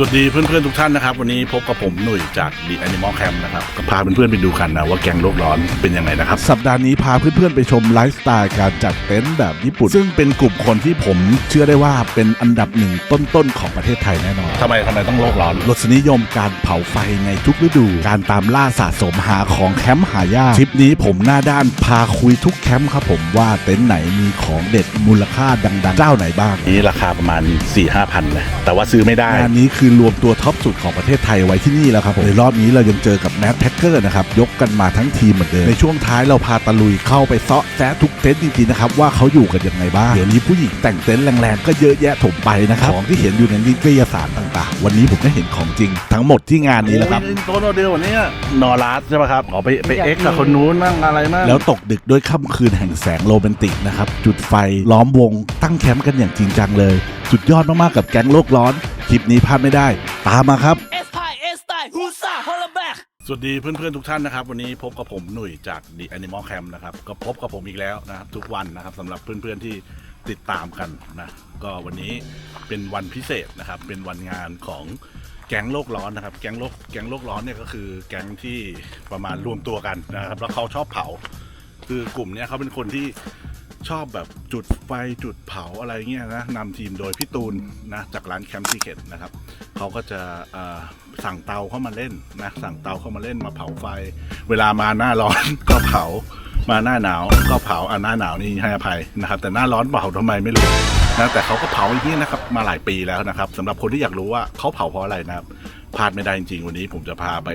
สวัสดีเพื่อนๆทุกท่านนะครับ วันนี้พบกับผมหนุ่ยจาก The Animal Camp นะครับก็พาเพื่อนๆไปดูกันนะว่าแกงโลกร้อนเป็นยังไงนะครับ สัปดาห์นี้พาเพื่อนๆไปชมไลฟ์สไตล์การจัดเต็นท์แบบญี่ปุ่น ซึ่งเป็นกลุ่มคนที่ผมเชื่อได้ว่าเป็นอันดับหนึ่งต้นๆของประเทศไทยแน่นอนทำไมทำไมต้องโลกร้อนรสนิยมการเผาไฟในทุกฤดู การตามล่าสะสมหาของแคมป์หายากทริปนี้ผมหน้าด้านพาคุยทุกแคมป์ครับผมว่าเต็นท์ไหนมีของเด็ดมูลค่าดังๆเจ้าไหนบ้างนี้ราคาประมาณ4 5 0 0พันเลยแต่ว่าซื้อไม่ได้งานนี้คือรวมตัวท็อปสุดของประเทศไทยไว้ที่นี่แล้วครับผมในรอบนี้เรายังเจอกับแมทแท็กเกอร์นะครับยกกันมาทั้งทีมเหมือนเดิมในช่วงท้ายเราพาตะลุยเข้าไปเซาะแซะทุกเต็นท์จริงๆนะครับว่าเขาอยู่กันยังไงบ้างเดี๋ยวนี้ผู้หญิงแต่งเต็นท์แรงๆก็เยอะแยะถมไปนะครับของที่เห็นอยู่ในนิตยสารต่างๆ วันนี้ผมได้เห็นของจริง ทั้งหมดที่งานนี้แหละครับโตโนเดลวันนี้นอรัสใช่ไหมครับอ๋อไปไปเอ็กกับคนนู้นมั่งอะไรมั่งแล้วตกดึกด้วยค่ำคืนแห่งแสงโรแมนติกนะครับจุดไฟล้อมวงตั้งแคมป์กันอย่างจริงจังเลย สุดยอดมากๆกับแก๊งโลกร้อน คลิปนี้พลาดไม่ได้ ตามมาครับ S ไทย S ไทยฮูซ่าฮอลแบกสวัสดีเพื่อนๆทุกท่านนะครับ วันนี้พบกับผมหนุ่ยจาก The Animal Camp นะครับ ก็พบกับผมอีกแล้วนะครับทุกวันนะครับสำหรับเพื่อนๆที่ติดตามกันนะก็วันนี้เป็นวันพิเศษนะครับ เป็นวันงานของแก๊งโลกร้อนนะครับ แก๊งโลกแก๊งโลกร้อนเนี่ยก็คือแก๊งที่ประมาณรวมตัวกันนะครับ แล้วเขาชอบเผา คือกลุ่มเนี้ยเขาเป็นคนที่ ชอบแบบจุดไฟจุดเผาอะไรเงี้ยนะนำทีมโดยพี่ตูนนะจากร้านแคมป์ซีเคทนะครับเขาก็จะสั่งเตาเข้ามาเล่นนะสั่งเตาเข้ามาเล่นมาเผาไฟ เวลามาหน้าร้อนก็เผามาหน้าหนาวก็เผาอ่าหน้าหนาวนี่ให้อภัยนะครับ แต่หน้าร้อนเผาทำไมไม่รู้นะแต่เขาก็เผาอย่างนี้นะครับมาหลายปีแล้วนะครับสำหรับคนที่อยากรู้ว่าเขาเผาเพราะอะไรนะครับ พลาดไม่ได้จริงๆ วันนี้ผมจะพาไป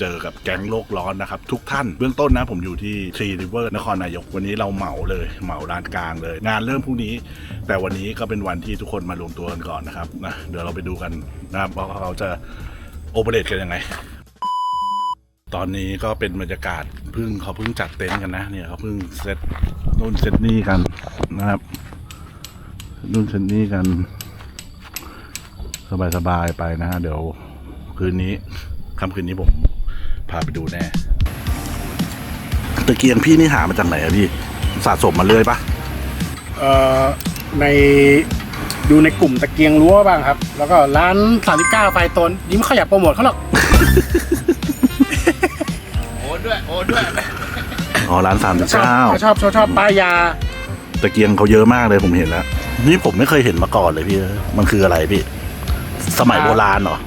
เจอกับแก๊งโลกร้อนนะครับ ทุกท่านเบื้องต้นนะ ผมอยู่ที่ทรีริเวอร์นครนายกวันนี้เราเหมาเลยเหมาลานกลางเลย งานเริ่มพรุ่งนี้ แต่วันนี้ก็เป็นวันที่ทุกคนมารวมตัวกันก่อนนะครับนะเดี๋ยวเราไปดูกันนะครับว่าเขาจะโอเปเรตกันยังไงตอนนี้ก็เป็นบรรยากาศเพิ่งเขาเพิ่งจัดเต็นท์กันนะเนี่ยเขาเพิ่งเซตนู่นเซตนี่กันนะครับนู่นเซตนี่กัน สบายๆไปนะฮะเดี๋ยว คืนนี้ค่ำคืนนี้ผมพาไปดูแน่ตะเกียงพี่นี่หามาจากไหนอะพี่สะสมมาเรื่อยปะเอ่อในดูในกลุ่มตะเกียงรั้วบ้างครับ แล้วก็ร้าน39ไฟตนยิ้มเขาอยากโปรโมทเขาหรอกอ๋อร้านสามสิบชอบเก้าเขาชอบชอบชอบป้ายยา ตะเกียงเขาเยอะมากเลยผมเห็นแล้ว นี่ผมไม่เคยเห็นมาก่อนเลยพี่ มันคืออะไรพี่ สมัยโบราณเหรอ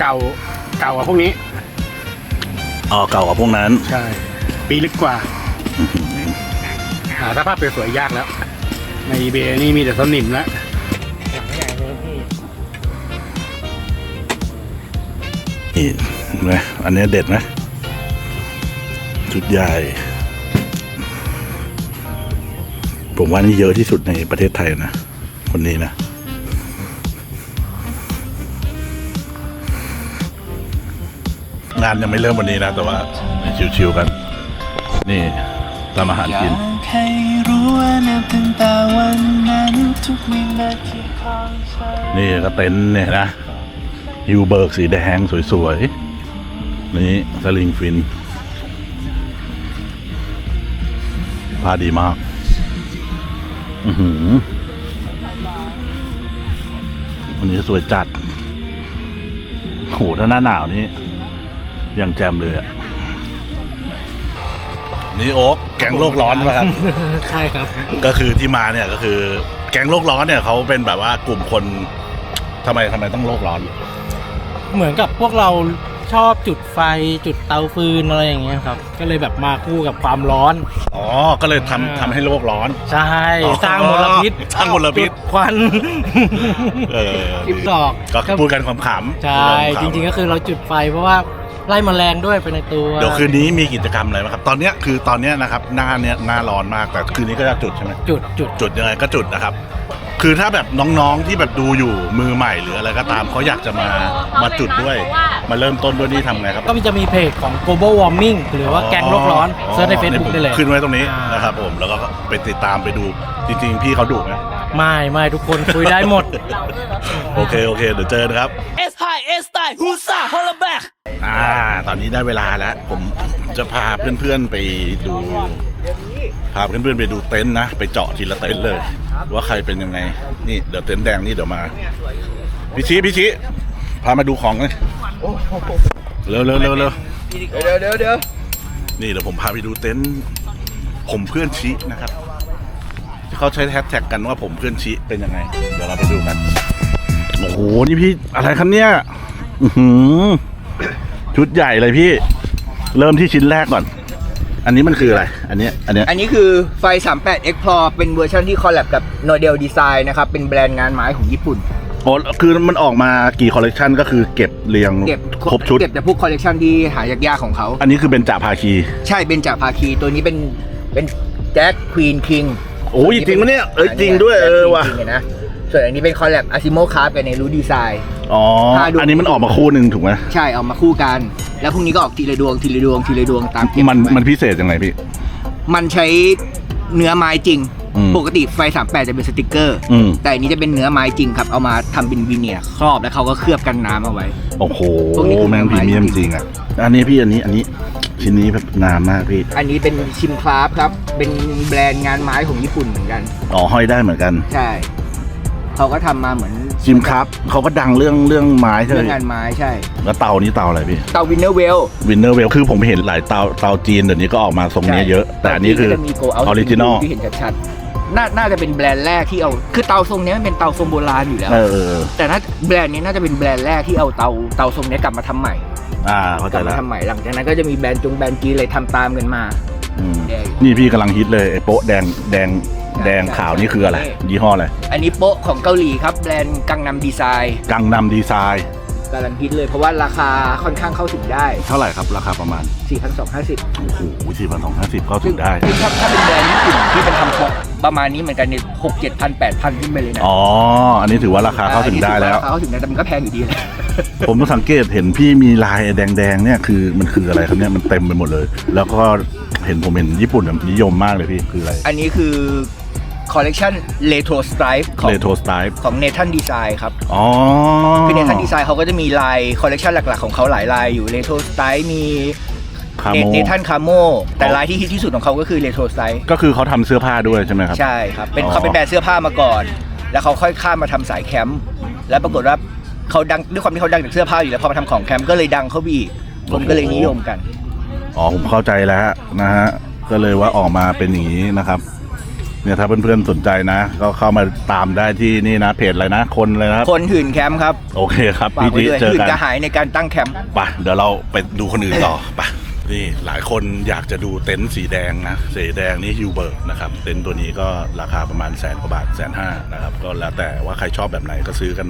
เก่าเก่ากว่าพวกนี้ อ๋อเก่ากว่าพวกนั้น ใช่ ปีลึกกว่าหาสภาพสวยๆยากแล้ว ในเบนี่มีแต่สนิมแล้วนี่เห็นไหมอันเนี้ยเด็ดนะ ชุดใหญ่ ผมว่านี่เยอะที่สุดในประเทศไทยนะ คนนี้นะ งานยังไม่เริ่มวันนี้นะ แต่ว่าชิวๆกัน นี่ทำอาหารกินนี่ก็เต็นเนี่ยนะฮิวเบิร์กสีแดงสวยๆ นี่สลิงฟินผ้าดีมาก อือหือวันนี้สวยจัดโหถ้าหน้าหนาวนี่ ยังแจมเลยอะนี่โอ๊กแกงโลกร้อนป่ะครับ ใช่ครับ ก็คือที่มาเนี่ยก็คือ แก๊งโลกร้อนเนี่ยเขาเป็นแบบว่ากลุ่มคนทำไมทำไมต้องโลกร้อน เหมือนกับพวกเราชอบจุดไฟจุดเตาฟืนอะไรอย่างเงี้ยครับ ก็เลยแบบมาคู่กับความร้อน อ๋อ ก็เลยทำอ่าทำให้โลกร้อน ใช่อ๋อสร้างมลพิษสร้างมลพิษ จุดควันเออคลิปดอกก็พูดกันขำๆใช่ จริงๆก็คือเราจุดไฟเพราะว่า ไล่แมลงด้วยไปในตัวเดี๋ยวคืนนี้มีกิจกรรมอะไรไหมครับ ตอนเนี้ยคือตอนเนี้ยนะครับหน้าเนี้ยหน้าร้อนมากแต่คืนนี้ก็จะจุดใช่ไหมจุดจุดจุดยังไงก็จุดนะครับ คือถ้าแบบน้องๆที่แบบดูอยู่มือใหม่หรืออะไรก็ตามเขาอยากจะมามาจุดด้วย มาเริ่มต้นด้วยนี่ทำไงครับก็มันจะมีเพจของ global warming หรือว่าแกงโลกร้อนเซิร์ชใน Facebook ได้เลย ขึ้นไว้ตรงนี้อ่านนะครับผมแล้วก็ไปติดตามไปดูจริงๆพี่เขาดุไหม ไม่ไม่ทุกคนคุยได้หมด โอเค โอเค เดี๋ยวเจอนะครับ S ไทย S ไทยฮูซ่าฮอลแบกอ่า ตอนนี้ได้เวลาแล้ว ผมจะพาเพื่อนๆไปดู พาเพื่อนๆไปดูเต็นท์นะ ไปเจาะทีละเต็นท์เลย ว่าใครเป็นยังไง นี่เดี๋ยวเต็นท์แดงนี่เดี๋ยวมาพี่ชี้พี่ชี้พามาดูของเลยเร็วเร็วเร็วเร็วเดี๋ยวเดี๋ยวเดี๋ยวนี่เดี๋ยวผมพาไปดูเต็นท์ผมเพื่อนชี้นะครับที่ เขาใช้แฮชแท็กกันว่าผมเพื่อนชี้เป็นยังไง เดี๋ยวเราไปดูกัน โอ้โห นี่พี่อะไรครับเนี่ยอื้อหือชุดใหญ่เลยพี่ เริ่มที่ชิ้นแรกก่อน อันนี้มันคืออะไร อันเนี้ยอันเนี้ยอันนี้คือไฟ 38 Explore เป็นเวอร์ชันที่คอลแลบกับ n o d e l Design นะครับ เป็นแบรนด์งานไม้ของญี่ปุ่นโอ้คือมันออกมากี่คอลเลกชันก็คือเก็บเรียงเก็บครบชุด เก็บแต่พวกคอลเลกชันที่หายากๆของเขา อันนี้คือเป็นจ่าภาคี ใช่เป็นจากภาคี ตัวนี้เป็นเป็นแจ็คควีนคิง โอ้ยจริงปะเนี่ยเอ้ยจริงด้วยเออว่ะนะส่วนอันนี้เป็นคอลแลบอาซิโมคาร์กับในรูดีไซน์ อ๋อถ้าดู อันนี้มันออกมาคู่หนึ่งถูกไหมใช่เอามาคู่กัน แล้วพรุ่งนี้ก็ออกทีละดวงทีละดวงทีละดวงตามเก็บมันไว้มันพิเศษยังไงพี่ มันใช้เนื้อไม้จริง อืม ปกติไฟ 38 จะเป็นสติกเกอร์ อืมแต่อันนี้จะเป็นเนื้อไม้จริงครับ เอามาทำเป็นวีเนียร์ครอบแล้วเขาก็เคลือบกันน้ำเอาไว้ โอ้โหพวกนี้คือ แม่งพรีเมียมไม้จจริริงงอะ อันนี้พี่อันนี้อันนี้ชิ้นนี้แบบงามมากพี่ อันนี้เป็นชิมคราฟครับ เป็นแบรนด์งานไม้ของญี่ปุ่นเหมือนกัน อ๋อห้อยได้เหมือนกัน ใช่ เขาก็ทำมาเหมือนจิมครับเขาก็ดังเรื่องเรื่องไม้ใช่ไหเรื่มองงานไม้ใช่ แล้วเตานี้เตาอะไรพี่เตาวินเนอร์เวล วินเนอร์เวลคือผมเห็นหลายเตาเตาจีนเดี๋ยวนี้ก็ออกมาทรงเนี้ยเยอะ แต่อันนี้คืออมี go out ออริจินอลที่เห็นชัดๆ น่าน่าจะเป็นแบรนด์แรกที่เอา คือเตาทรงเนี้ยมันเป็นเตาทรงโบราณอยู่แล้ว เออเออเออแต่น่าแบรนด์นี้น่าจะเป็นแบรนด์แรกที่เอาเตาเตาทรงเนี้ยกลับมาทำใหม่อ่าเข้ากใจลับแล้มาวทำใหม่หลังจากนั้นก็จะมีแบรนด์จงแบรนด์จีนเลยทำตามกันมา อืมแดงนี่พี่กำลังฮิตเลยไอ้โป๊ะแดงแดงแดงใช่ขาวนี่คืออะไรใช่ยี่ห้ออะไรอันนี้โป๊ะของเกาหลีครับแบรนด์กังนำดีไซน์กังนำดีไซน์กำลังฮิตเลยเพราะว่าราคาค่อนข้างเข้าถึงได้ เท่าไหร่ครับ ราคาประมาณ4,250โอ้โหสี่พันสองห้าสิบเข้าถึงได้ ซึ่งถ้าถ้าเป็นแบรนด์ญี่ปุ่นที่เป็นทำโป๊ะ ประมาณนี้เหมือนกันเนี่ยหกเจ็ดพันแปดพันขึ้นไปเลยนะอ๋อ อันนี้ถือว่าราคาเข้าถึงได้แล้ว ราคาเข้าถึงได้แต่มันก็แพงอยู่ดีแหละผมก็สังเกตเห็นพี่มีลายแดงๆเนี่ยคือมันคืออะไรครับเนี่ยมันเต็มไปหมดเลย แล้วก็เห็นผมเห็นญี่ปุ่นนิยมมากเลยพี่คืออะไรอันนี้คือคอลเลกชัน Retro Stripe ของเรโทรสไตล์ของ Nathan Design ครับ อ๋อ คือ Nathan Design เขาก็จะมีลายคอลเลกชันหลักๆ ของเขาหลายลายอยู่ Retro Stripe มี คาโม Nathan Camo แต่ลายที่ฮิตที่สุดของเขาก็คือ Retro Stripe ก็คือเขาทำเสื้อผ้าด้วยใช่ไหมครับ ใช่ครับเป็นอ๋อ เขาเป็นแบรนด์เสื้อผ้ามาก่อน แล้วเขาค่อยข้ามมาทำสายแคมป์แล้วปรากฏว่าเขาดังด้วยความที่เขาดังจากเสื้อผ้าอยู่แล้วพอมาทำของแคมป์ก็เลยดังเข้าไปอีกคนก็เลยนิยมกัน อ๋อผมเข้าใจแล้วนะฮะก็เลยว่าออกมาเป็นอย่างนี้นะครับ เนี่ยถ้าเพื่อนๆสนใจนะ ก็เข้ามาตามได้ที่นี่นะเพจอะไรนะคนเลยนะครับคนหื่นแคมป์ครับโอเคครับฝากพี่ไว้จิด้วยเจอหื่นกันกระหายในการตั้งแคมป์ ไปเดี๋ยวเราไปดูคนอื่นต่อไป นี่หลายคนอยากจะดูเต็นท์สีแดงนะ สีแดงนี่ฮิวเบิร์กนะครับ เต็นท์ตัวนี้ก็ราคาประมาณแสนกว่าบาทแสนห้านะครับ ก็แล้วแต่ว่าใครชอบแบบไหนก็ซื้อกัน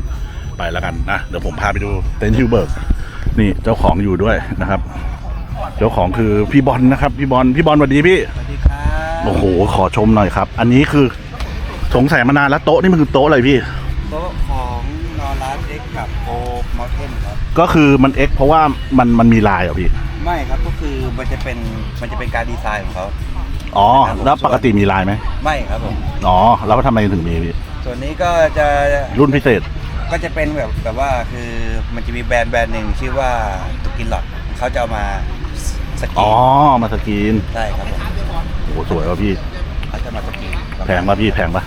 ไปแล้วกันนะ เดี๋ยวผมพาไปดูเต็นท์ฮิวเบิร์กนี่เจ้าของอยู่ด้วยนะครับ เจ้าของคือพี่บอลนะครับ พี่บอลพี่บอลสวัสดีพี่สวัสดีครับโอ้โหขอชมหน่อยครับ อันนี้คือสงสัยมานานแล้วโต๊ะนี่มันคือโต๊ะอะไรพี่โต๊ะของนอรัสเอ็กกับโอมอเทนครับก็คือมันเอ็กเพราะว่ามันมันมีลายเหรอพี่ไม่ครับก็คือ มันจะเป็นมันจะเป็นการดีไซน์ของเขา อ๋อ แล้วปกติมีลายไหมไม่ครับผม อ๋อ แล้วทำไมถึงมีพี่ส่วนนี้ก็จะรุ่นพิเศษ ก็จะเป็นแบบแบบว่าคือมันจะมีแบรนด์แบรนด์หนึ่งชื่อว่าตุกินหลอดเขาจะเอามาสกรีอ๋อนมาสกรีนได้ครับผมโอ้โหสวยว่ะพี่เขาจะมาสกรีนแพงป่ะพี่แพงป่ะ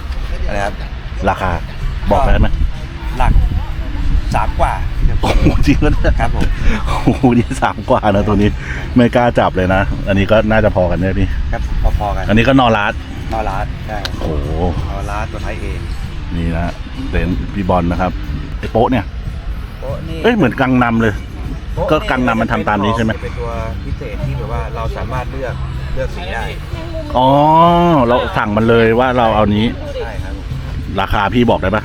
อะไรครับ ราคาบอกได้ไหมหลักสามกว่า โอ้โหจริงแล้วเนี่ยครับผมโอ้โหนี่สามกว่านะตัวนี้ ไม่กล้าจับเลยนะ อันนี้ก็น่าจะพอกันเนี่ยพี่ ครับพอๆกันอันนี้ก็นอรัสนอรัสได้โอ้โหนอรัสตัวไทยเองนี่นะเต็นท์พี่บอลนะครับไอ้โป๊ะเนี่ยโต๊ะนี่เอ้ยเหมือนกังนำเลย ก็กังนำมันทำตามนี้ใช่ไหมเป็นตัวพิเศษที่แบบว่าเราสามารถเลือกเลือกสีได้อ๋อเราสั่งมันเลยว่าเราเอานี้ใช่ครับราคาพี่บอกได้ปะ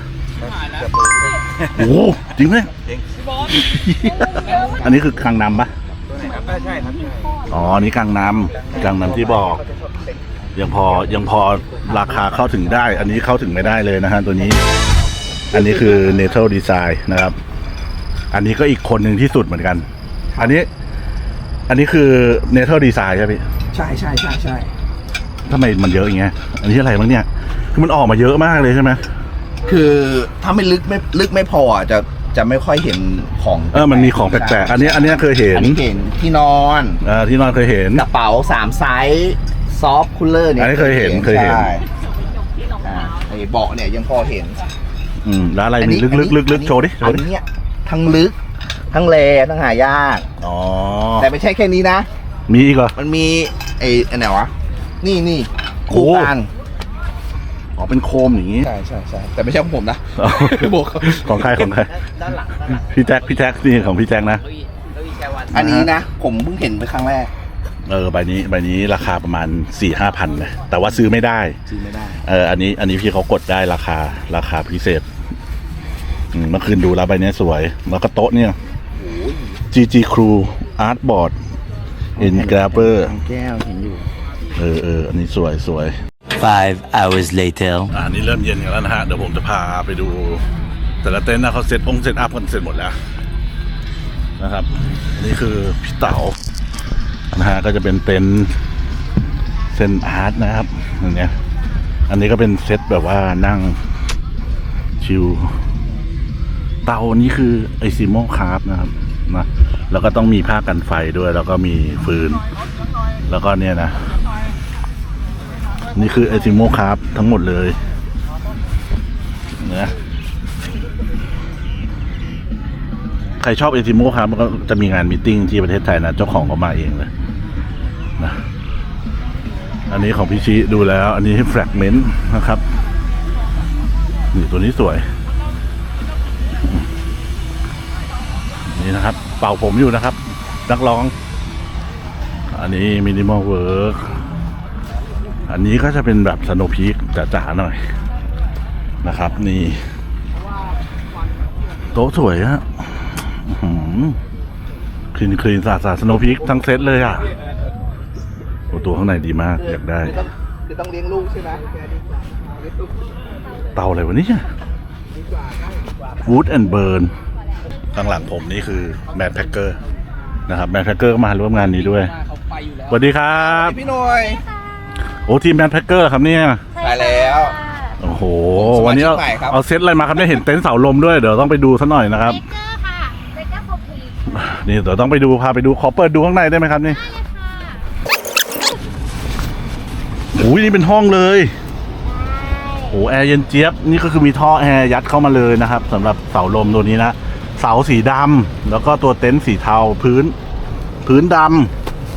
เกือบหมื่นเลยโอ้โหจริงไหมจริง อันนี้คือกังนำปะตัวไหนครับใช่ครับใช่อ๋ออันนี้กังนำกังนำที่บอก ยังพอยังพอราคาเข้าถึงได้ อันนี้เข้าถึงไม่ได้เลยนะฮะตัวนี้ อันนี้คือ n a t u r a l Design นะครับ อันนี้ก็อีกคนหนึ่งที่สุดเหมือนกัน อันนี้ อันนี้คือ n a t u r a l Design ใช่ไหมพี่ใช่ใช่ใช่ใช่ทำไมมันเยอะอย่างเงี้ย อันนี้อะไรบ้างเนี่ย คือมันออกมาเยอะมากเลยใช่ไหมคือถ้าไม่ลึกไม่ลึกไม่พออะจะ จะไม่ค่อยเห็นของเออมันมีของแปลกๆอันนี้อันนี้เคยเห็นอันนี้เห็นที่นอนเออที่นอนเคยเห็นกระเป๋าสามไซส์ซอฟต์คูลเลอร์เนี่ยอันนี้เคยเห็นเคยเห็นใช่อ่าไอ้เบาะเนี่ยยังพอเห็น อืมแล้วอะไรมีลึกๆลึกๆลึกๆโชว์ดิโชอัว์ดินเนี้ยทั้งลึก ทั้งเลทั้งหายากอ๋อแต่ไม่ใช่แค่นี้นะ มีอีกเหรอมันมีไอ้อันไหนวะนี่นี่โอ้คู่กลาง อ๋อเป็นโคมอย่างนี้ ใช่ใช่ใช่แต่ไม่ใช่ของผมนะอ๋อบอกเขาของใครของใครด้านหลังด้านหลังพี่แจ็คพี่แจ็คนี่ของพี่แจ็คนะเก้าอี้เก้าอี้แชร์วันอันนี้นะ ผมเพิ่งเห็นไปครั้งแรกเออใบนี้ใบนี้ราคาประมาณ4ี่ห้าพันเลยแต่ว่าซื้อไม่ได้ ซื้อไม่ได้ เอออันนี้อันนี้พี่เขากดได้ราคาราคาพิเศษอืมเมื่อคืนดูแล้วใบเนี้ยสวย แล้วก็โต๊ะเนี่ย GG Crew Art Board Engraver ทางแก้วเห็นอยู่ เออเอออันนี้สวยสวย Five hours later. อ่านี่เริ่มเย็นกันแล้วนะฮะ เดี๋ยวผมจะพาไปดู แต่ละเต็นท์นะเขาเซตองเซตอัพกันเสร็จหมดแล้วนะครับ นี่คือพี่เต๋านะฮะก็จะเป็นเต็นท์เซนอาร์ตนะครับอย่างเงี้ยอันนี้ก็เป็นเซตแบบว่านั่งชิลเตานี้คือไอซิโมคาร์บนะครับนะแล้วก็ต้องมีผ้ากันไฟด้วย แล้วก็มีฟืน แล้วก็เนี่ยนะ นี่คือไอซิโมคร์บทั้งหมดเลยนะใครชอบไอซิโมคร์บมันก็จะมีงานมตติ팅ที่ประเทศไทยนะ เจ้าของก็มาเองเลยนะอันนี้ของพี่ชิดูแล้ว อันนี้แฟกเมนต์นะครับ นี่ตัวนี้สวย นี่นะครับ เป่าผมอยู่นะครับ นักร้อง อันนี้มินิมอลเวิร์ก อันนี้ก็จะเป็นแบบสโนพีคจ๋าๆหน่อยนะครับ นี่ โต๊ะสวยฮะคลีนคลีนสะอาดสโนพีคทั้งเซตเลยอะโอ้ตัวข้างในดีมาก อยากได้ คือต้องเลี้ยงลูกใช่ไหมเตาอะไรวะเนี่ย Wood and Burn ข้างหลังผมนี่คือแมนแพ็กเกอร์นะครับแมนแพ็กเกอร์มาร่วมงานนี้ด้วยสวัสดีครับ พี่หน่อยโอ้ทีมแมนแพ็กเกอร์ครับเนี่ยไปแล้ว โอ้โหสมาชิกวันนี้เอาใหม่ครับ เอาเซตอะไรมาครับเนี่ยเห็นเต็นท์เสาลมด้วยเดี๋ยวต้องไปดูซะหน่อยนะครับ เบเกอร์ค่ะเบเกอร์โฟพีนี่เดี๋ยวต้องไปดูพาไปดูขอเปิดดูข้างในได้ไหมครับนี่โอ้ยนี่เป็นห้องเลยโอ้แอร์เย็นเจี๊ยบนี่ก็คือมีท่อแอร์ยัดเข้ามาเลยนะครับสำหรับเสาลมตัวนี้นะเสาสีดำแล้วก็ตัวเต็นท์สีเทาพื้น พื้นด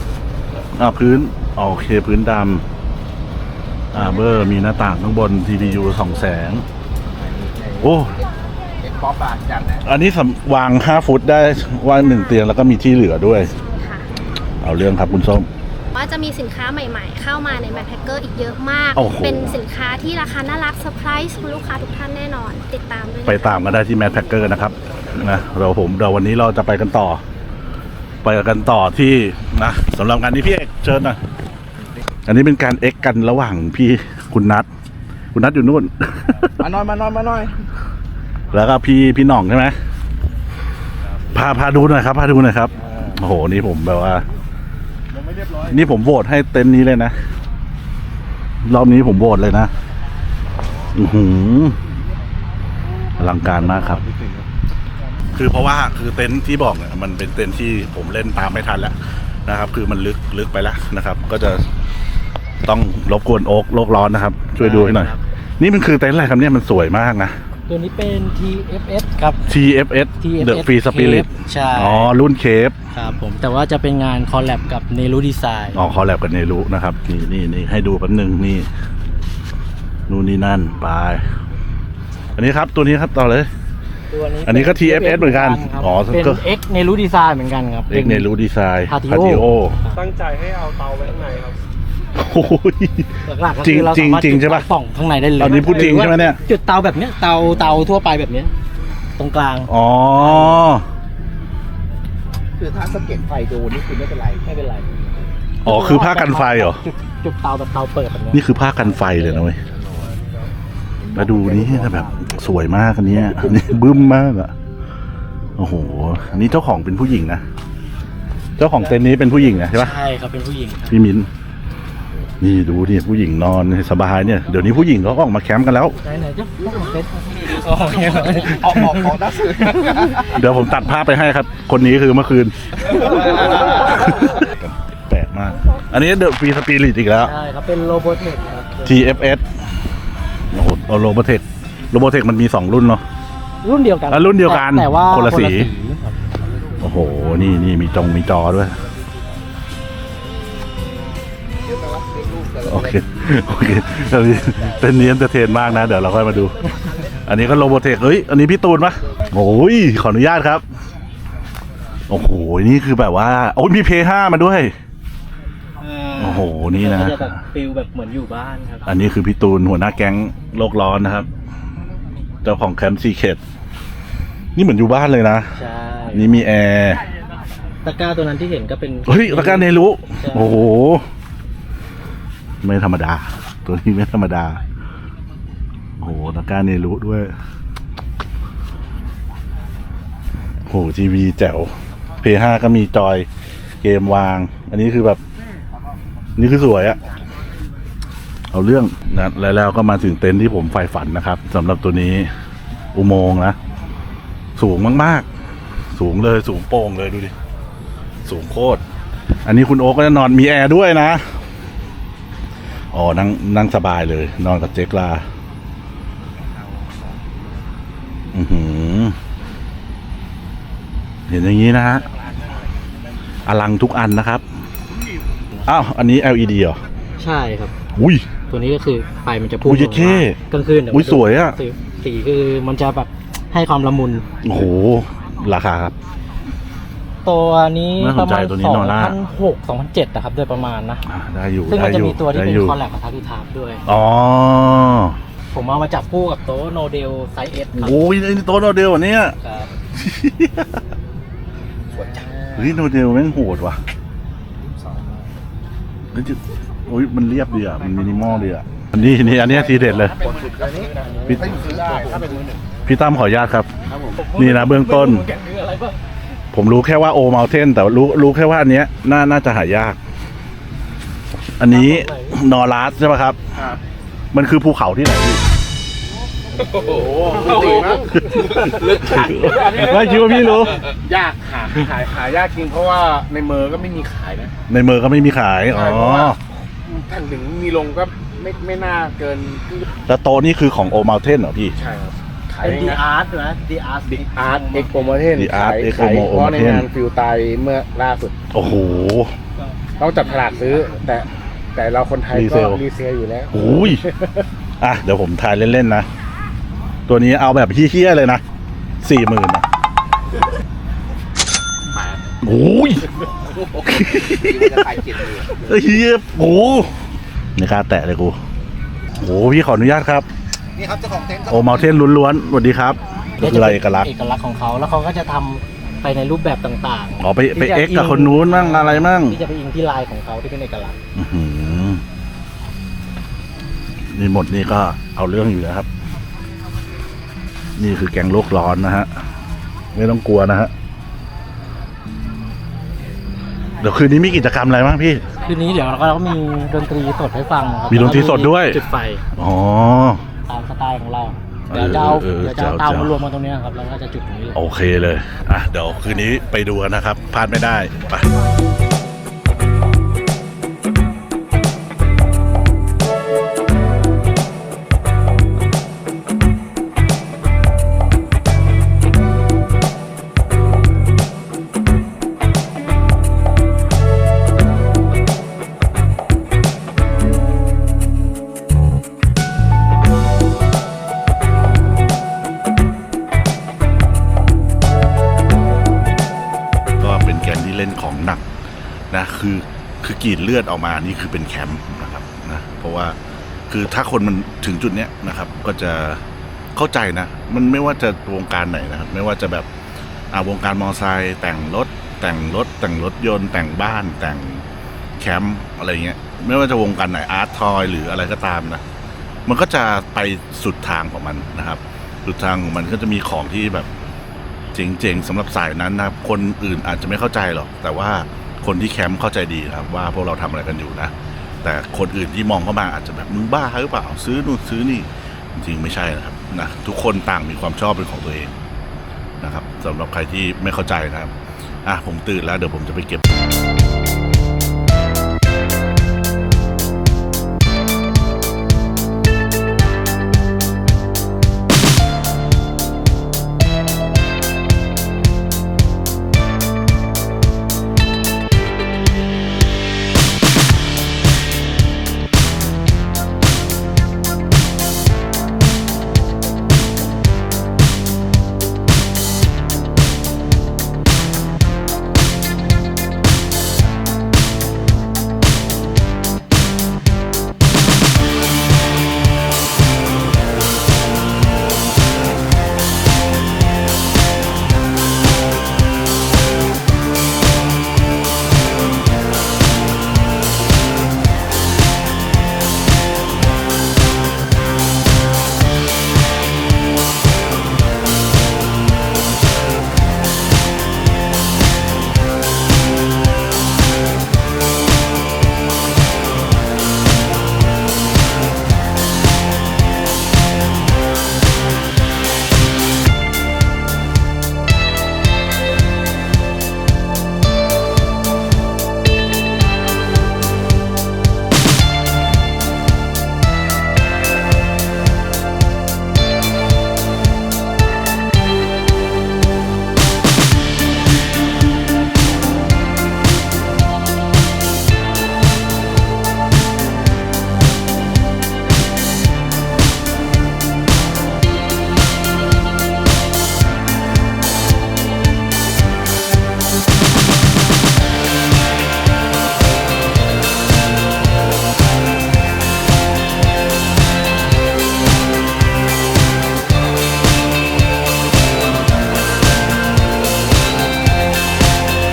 ำอ่าพื้นโอเคพื้นดำ อ่าเบอร์มีหน้าต่างข้างบน TPU สองแสง โอ้เป็นป๊อปปากจัดนะอันนี้สำวาง 5 ฟุตได้ว่างหนึ่งเตียงแล้วก็มีที่เหลือด้วย ค่ะเอาเรื่องครับคุณส้ม ว่าจะมีสินค้าใหม่ๆ เข้ามาในแมทแพคเกอร์อีกเยอะมาก โอ้โห เป็นสินค้าที่ราคาน่ารักเซอร์ไพรส์คุณลูกค้าทุกท่านแน่นอน ติดตามด้วยนะคะไปตามกันได้ที่แมทแพคเกอร์นะครับนะเราผมเราวันนี้เราจะไปกันต่อ ไปกันต่อที่นะสำหรับงานนี้พี่เอกเชิญหน่อย อันนี้เป็นการเอ็กกันระหว่างพี่คุณนัทคุณนัทอยู่นู่น มาหน่อยมาหน่อยมาหน่อย แล้วก็พี่พี่หน่องใช่ไหมพาพาดูหน่อยครับพาดูหน่อยครับโอ้โหนี่ผมแบบว่านี่ผมโหวตให้เต็นท์นี้เลยนะ รอบนี้ผมโหวตเลยนะอือหืออลังการมากครับ คือเพราะว่าคือเต็นท์ที่บอกเนี่ยมันเป็นเต็นท์ที่ผมเล่นตามไม่ทันแล้วนะครับ คือมันลึกลึกไปแล้วนะครับ ก็จะ ต้องรบกวนโอ๊กโลกร้อนนะครับ ช่วยดูให้หน่อยนี่มันคือเต็นท์อะไรครับเนี่ยมันสวยมากนะ ตัวนี้เป็น TFS ครับ TFS TFS The Free Spirit Cape ใช่ อ๋อ รุ่นเคฟครับผมแต่ว่าจะเป็นงานคอลแลบกับเนรูดีไซน์อ๋อคอลแลบกับเนรุนะครับ นี่นี่นี่ให้ดูแป๊บนึงนี่นู่นนี่นั่นไป อันนี้ครับตัวนี้ครับต่อเลย ตัวนี้อันนี้ก็ TFS เหมือนกันครับอ๋อเป็น ก็ X เนรูดีไซน์เหมือนกันครับ เอกเนรุดีไซน์ Patio ตั้งใจให้เอาเตาไว้ข้างในครับ โอ้ย หลักๆก็จริงคือเราจริงสามารถจริงจุดใช่ปะ ส่องข้างในได้เลยอันนี้พูดจริงใช่ไหมเนี่ย จุดเตาแบบเนี้ยเตาเตาทั่วไปแบบเนี้ยตรงกลางอ๋อ คือถ้าสะเก็ดไฟโดนนี่คือไม่เป็นไร ไม่เป็นไรอ๋อคือผ้ากันไฟเหรอ จุดจุดเตาแบบเตาเปิดแบบเนี้ยนี่คือผ้ากันไฟเลยนะเว้ยมาดูนี่แบบสวยมากอันเนี้ยอันนี้บึ้มมากอะโอ้โห อันนี้เจ้าของเป็นผู้หญิงนะ เจ้าของเต็นท์นี้เป็นผู้หญิงนะใช่ปะใช่ครับเป็นผู้หญิงครับพี่มิ้น นี่ดูนี่ผู้หญิงนอนสบายเนี่ยเดี๋ยวนี้ผู้หญิงเขาก็ออกมาแคมป์กันแล้วไหนไหนจะต้องเฟซโอเคออกออกออกหนักสื่อเดี๋ยวผมตัดภาพไปให้ครับ คนนี้คือเมื่อคืน แปลกมาก อันนี้เดอะฟรีสปิริตอีกแล้วใช่ครับเป็นโรบอทเทคครับ TFS โอ้โหเอาโรบอเทคโรบอเทคมันมีสองรุ่นเนาะรุ่นเดียวกันอะรุ่นเดียวกันแต่แต่ว่าคนละสีครับอโอ้โหนี่นี่มีจงมีจอด้วย โอเคโอเคอันนี้เต้นนี้เอนเตอร์เทนมากนะ เดี๋ยวเราค่อยมาดู อันนี้ก็โรโบเทคเฮ้ย อันนี้พี่ตูนปะโอ้ย ขออนุญาตครับ โอ้โห นี่คือแบบว่า โอ้ยมีเพย์ห้ามาด้วย โอ้โห นี่นะก็จะแบบฟิลแบบเหมือนอยู่บ้านครับ อันนี้คือพี่ตูนหัวหน้าแก๊งโลกร้อนนะครับ เจ้าของแคมป์ซีเคดนี่เหมือนอยู่บ้านเลยนะ ใช่ นี่มีแอร์ ตะกร้าตัวนั้นที่เห็นก็เป็น เฮ้ยตะกร้ารเนรุใช่โอ้โห ไม่ธรรมดา ตัวนี้ไม่ธรรมดา โอ้โหตะกร้าเนรุด้วย โหทีวีแจ๋ว P5 ก็มีจอยเกมวาง อันนี้คือแบบ นี่คือสวยอะเอาเรื่องนะแล้วแล้วก็มาถึงเต็นท์ที่ผมใฝ่ฝันนะครับสำหรับตัวนี้อุโมงค์นะ สูงมาก ๆ สูงเลยสูงโป่งเลยดูดิ สูงโคตร อันนี้คุณโอ๊กก็จะนอนมีแอร์ด้วยนะ อ๋อ นั่งนั่งสบายเลย นอนกับเจ๊กลา อือหือ เห็นอย่างนี้นะฮะ อลังทุกอันนะครับ อ้าว อันนี้ LED เหรอ ใช่ครับ อุ้ย ตัวนี้ก็คือไฟมันจะพุ่งอุ้ยเท่กลางคืนเดี๋อุ้ยมาดูสวยอะสีสีคือมันจะแบบให้ความละมุน โอ้โห ราคาครับ ตัวนี้น่าสปนระใจมาณตัวนี้สองนอร่าพันหกสองพันเจ็ดนะครับโดยประมาณนะ อ่าได้อยู่ซึ่งมัได้นจะอยู่มีตัวที่ได้เป็นอยู่คอลแลบกับทาร์ทูทาร์ด้วย อ๋อผมเอามาจับคู่กับโต๊ะโนเดลไซส์เอสครับโอ้ยนี่โต๊ะโนเดลอันเนี้ยครับเฮ้ยโนเดลแม่งโหดว่ะเฮ้ยจะโอ้ยมันเรียบดีอะมันมินิมอลดีอะอันนี้นี่อันเนี้ยทีเด็ดเลยพี่พี่ตั้มขออนุญาตครับนี่นะเบื้องต้น ผมรู้แค่ว่าโอมาเทนแต่รู้รู้แค่ว่าอันเนี้ยน่าน่าจะหายาก อันนี้นอรัสใช่ป่ะครับมันคือภูเขาที่ไหนพี่ดีมากไม่คิดว่าพี่รู้ ยากหาขายขายยากจริงเพราะว่าในเมอร์ก็ไม่มีขายนะในเมืองก็ไม่มีขาย อ๋อใช่เพราะว่าท่านถึงมีลงก็ไม่ไม่น่าเกินครึ่งแล้วโต๊ะนี่คือของโอมาเทนเหรอพี่ ใช่ครับ ขายเป็นดีนะอาร์ตนะดีอาร์ตดิอาร์ตเอ็กโปรโมเทน The Art ขาย Ex ขาย Promo เพราะใน Promotion งานฟิลไตเมื่อล่าสุดโอ้โห ต้องจับฉลากซื้อ แต่แต่เราคนไทยรีก็เซลรีเซลอยู่แล้วโอ้ยอะ เดี๋ยวผมทายเล่น ๆ นะ ตัวนี้เอาแบบเฮี้ยๆเลยนะสี่หมื่นอะโอ้ยเฮียโอ้ไม่กล้าแตะเลยกูโอ้พี่ขออนุญาตครับ นี่ครับเจ้าของเต็นท์โอมาเทนล้วนๆสวัสดีครับก็คืออะไรเอกลักษณ์เอกลักษณ์ของเขาแล้วเขาก็จะทำไปในรูปแบบต่างอ๋อไปไปเอ็กกับคนนู้นมั่งอะไรมั่งๆ ที่จะไปอิงที่ลายของเขาที่เป็นเอกลักษณ์อื้อหือนี่หมดนี่ก็เอาเรื่องอยู่นะครับ นี่คือแกงโลกร้อนนะฮะ ไม่ต้องกลัวนะฮะ เดี๋ยวคืนนี้มีกิจกรรมอะไรบ้างพี่ คืนนี้เดี๋ยวเราก็มีดนตรีสดให้ฟังครับมีดนตรีสดด้วย จุดไฟ อ๋อตามส ไตล์ของเรา เดี๋ยวจะเอาเออเออเดี๋ยวจะเอาเจ้าเตาเจ้ามมารวมกันตรงเนี้ยครับแล้วก็จะจุดตรงนี้เลย โอเคเลย อะ เดี๋ยวคืนนี้ไปดูกันนะครับ พลาดไม่ได้ ไป คือกรีดเลือดออกมานี่คือเป็นแคมป์นะครับนะเพราะว่าคือถ้าคนมันถึงจุดเนี้ยนะครับ ก็จะเข้าใจนะ มันไม่ว่าจะวงการไหนนะครับ ไม่ว่าจะแบบอาวงการมอเตอร์ไซค์แต่งรถ แต่งรถ แต่งรถยนต์ แต่งบ้านแต่งแคมป์อะไรเงี้ยไม่ว่าจะวงการไหนอาร์ตทอยหรืออะไรก็ตามนะมันก็จะไปสุดทางของมันนะครับ สุดทางของมันก็จะมีของที่แบบเจ๋งๆสำหรับสายนั้นนะครับ คนอื่นอาจจะไม่เข้าใจหรอก แต่ว่า คนที่แคมป์เข้าใจดีนะครับว่าพวกเราทำอะไรกันอยู่นะ แต่คนอื่นที่มองเข้ามาอาจจะแบบมึงบ้าหรือเปล่า ซื้อนู่นซื้อนี่จริงไม่ใช่นะครับนะทุกคนต่างมีความชอบเป็นของตัวเองนะครับสำหรับใครที่ไม่เข้าใจนะครับอะผมตื่นแล้วเดี๋ยวผมจะไปเก็บ